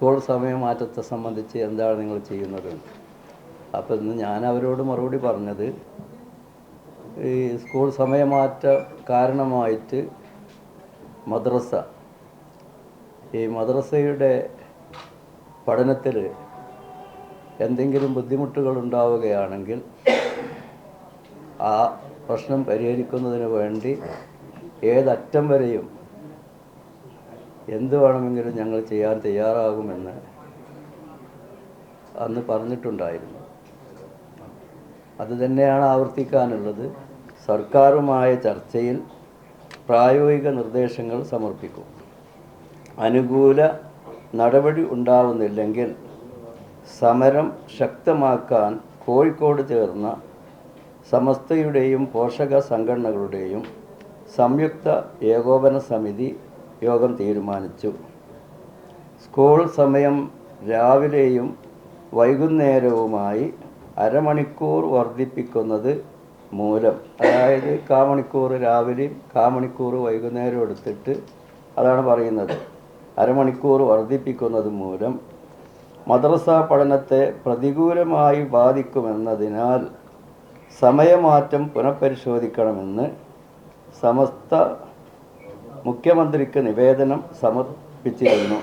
School സമയമാറ്റത്തെ സംബന്ധിച്ച് എന്താണ് നിങ്ങൾ ചെയ്യുന്നത്? അപ്പോൾ ഇന്ന് ഞാൻ അവരോട് മറുപടി പറഞ്ഞത് ഈ സ്കൂൾ സമയമാറ്റ കാരണമായിട്ട് മദ്രസ ഈ മദ്രസയുടെ പഠനത്തിൽ എന്തെങ്കിലും ബുദ്ധിമുട്ടുകൾ ഉണ്ടാവുകയാണെങ്കിൽ ആ പ്രശ്നം പരിഹരിക്കുന്നതിന് വേണ്ടി ഏതറ്റം വരെയും എന്ത് വേണമെങ്കിലും ഞങ്ങൾ ചെയ്യാൻ തയ്യാറാകുമെന്ന് അന്ന് പറഞ്ഞിട്ടുണ്ടായിരുന്നു. അതുതന്നെയാണ് ആവർത്തിക്കാനുള്ളത്. സർക്കാരുമായ ചർച്ചയിൽ പ്രായോഗിക നിർദ്ദേശങ്ങൾ സമർപ്പിക്കും. അനുകൂല നടപടി ഉണ്ടാവുന്നില്ലെങ്കിൽ സമരം ശക്തമാക്കാൻ കോഴിക്കോട് ചേർന്ന സമസ്തയുടെയും പോഷക സംഘടനകളുടെയും സംയുക്ത ഏകോപന സമിതി യോഗം തീരുമാനിച്ചു. സ്കൂൾ സമയം രാവിലെയും വൈകുന്നേരവുമായി അരമണിക്കൂർ വർദ്ധിപ്പിക്കുന്നത് മൂലം. അതായത് കാമണിക്കൂർ രാവിലെയും കാമണിക്കൂർ വൈകുന്നേരം എടുത്തിട്ട് അതാണ് പറയുന്നത്. അരമണിക്കൂർ വർദ്ധിപ്പിക്കുന്നത് മൂലം മദ്രസ പഠനത്തെ പ്രതികൂലമായി ബാധിക്കുമെന്നതിനാൽ സമയമാറ്റം പുനഃപരിശോധിക്കണമെന്ന് സമസ്ത മുഖ്യമന്ത്രിക്ക് നിവേദനം സമർപ്പിച്ചിരുന്നു.